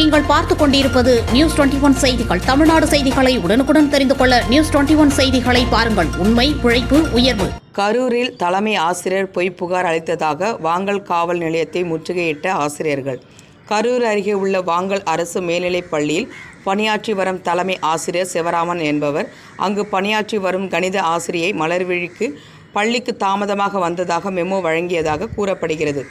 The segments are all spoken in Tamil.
நீங்கள் பார்த்துக் கொண்டிருப்பது நியூஸ் டுவெண்டி ஒன் செய்திகள். தமிழ்நாடு செய்திகளை உடனுக்குடன் தெரிந்து கொள்ள நியூஸ் டுவெண்டி ஒன் செய்திகளை பாருங்கள். உண்மை உழைப்பு உயர்வு. கரூரில் தலைமை ஆசிரியர் பொய் புகார் அளித்ததாக வாங்கல் காவல் நிலையத்தை முற்றுகையிட்ட ஆசிரியர்கள். கரூர் அருகே உள்ள வாங்கல் அரசு மேல்நிலைப் பள்ளியில் பணியாற்றி வரும் தலைமை ஆசிரியர் சிவராமன் என்பவர் அங்கு பணியாற்றி வரும் கணித ஆசிரியை மலர்விழிக்கு பள்ளிக்கு தாமதமாக வந்ததாக மெமோ வழங்கியதாக கூறப்படுகிறது.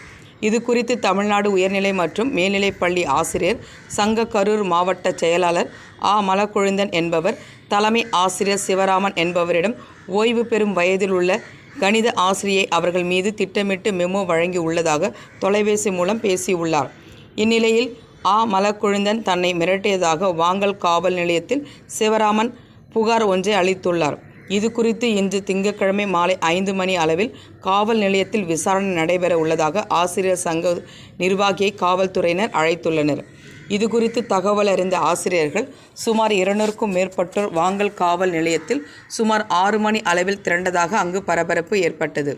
இது குறித்து தமிழ்நாடு உயர்நிலை மற்றும் மேல்நிலைப் பள்ளி ஆசிரியர் சங்க கரூர் மாவட்ட செயலாளர் ஆ. மலக்குழுந்தன் என்பவர் தலைமை ஆசிரியர் சிவராமன் என்பவரிடம் ஓய்வு பெறும் வயதில் உள்ள கணித ஆசிரியை அவர்கள் மீது திட்டமிட்டு மெமோ வழங்கி உள்ளதாக தொலைபேசி மூலம் பேசியுள்ளார். இந்நிலையில் ஆ. மலக்குழுந்தன் தன்னை மிரட்டியதாக வாங்கல் காவல் நிலையத்தில் சிவராமன் புகார் ஒன்றை அளித்துள்ளார். இது குறித்து இன்று திங்கட்கிழமை மாலை ஐந்து மணி அளவில் காவல் நிலையத்தில் விசாரணை நடைபெற உள்ளதாக ஆசிரியர் சங்க நிர்வாகியை காவல்துறையினர் அழைத்துள்ளனர். இது குறித்து தகவல் அறிந்த ஆசிரியர்கள் சுமார் இருநூறுக்கும் மேற்பட்டோர் வாங்கல் காவல் நிலையத்தில் சுமார் ஆறு மணி அளவில் திரண்டதாக அங்கு பரபரப்பு ஏற்பட்டது.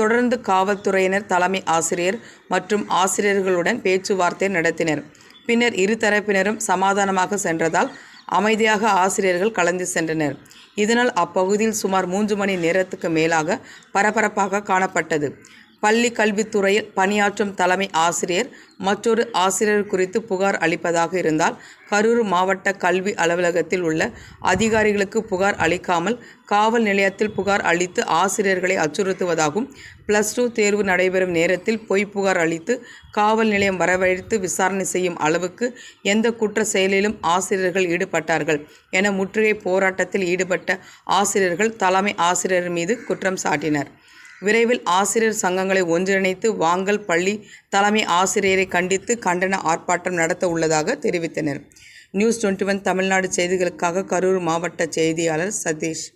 தொடர்ந்து காவல்துறையினர் தலைமை ஆசிரியர் மற்றும் ஆசிரியர்களுடன் பேச்சுவார்த்தை நடத்தினர். பின்னர் இரு தரப்பினரும் சமாதானமாக சென்றதால் அமைதியாக ஆசிரியர்கள் கலந்து சென்றனர். இதனால் அப்பகுதியில் சுமார் மூன்று மணி நேரத்துக்கு மேலாக பரபரப்பாக காணப்பட்டது. பள்ளி கல்வித்துறையில் பணியாற்றும் தலைமை ஆசிரியர் மற்றொரு ஆசிரியர் குறித்து புகார் அளிப்பதாக இருந்தால் கரூர் மாவட்ட கல்வி அலுவலகத்தில் உள்ள அதிகாரிகளுக்கு புகார் அளிக்காமல் காவல் நிலையத்தில் புகார் அளித்து ஆசிரியர்களை அச்சுறுத்துவதாகவும் பிளஸ் டூ தேர்வு நடைபெறும் நேரத்தில் பொய் புகார் அளித்து காவல் நிலையம் வரவழைத்து விசாரணை செய்யும் அளவுக்கு எந்த குற்ற செயலிலும் ஆசிரியர்கள் ஈடுபட்டார்கள் என முற்றுகை போராட்டத்தில் ஈடுபட்ட ஆசிரியர்கள் தலைமை ஆசிரியர் மீது குற்றம் சாட்டினர். விரைவில் ஆசிரியர் சங்கங்களை ஒன்றிணைத்து வாங்கல் பள்ளி தலைமை ஆசிரியரை கண்டித்து கண்டன ஆர்ப்பாட்டம் நடத்த உள்ளதாக தெரிவித்தனர். நியூஸ் டுவெண்ட்டி ஒன் தமிழ்நாடு செய்திகளுக்காக கரூர் மாவட்ட செய்தியாளர் சதீஷ்.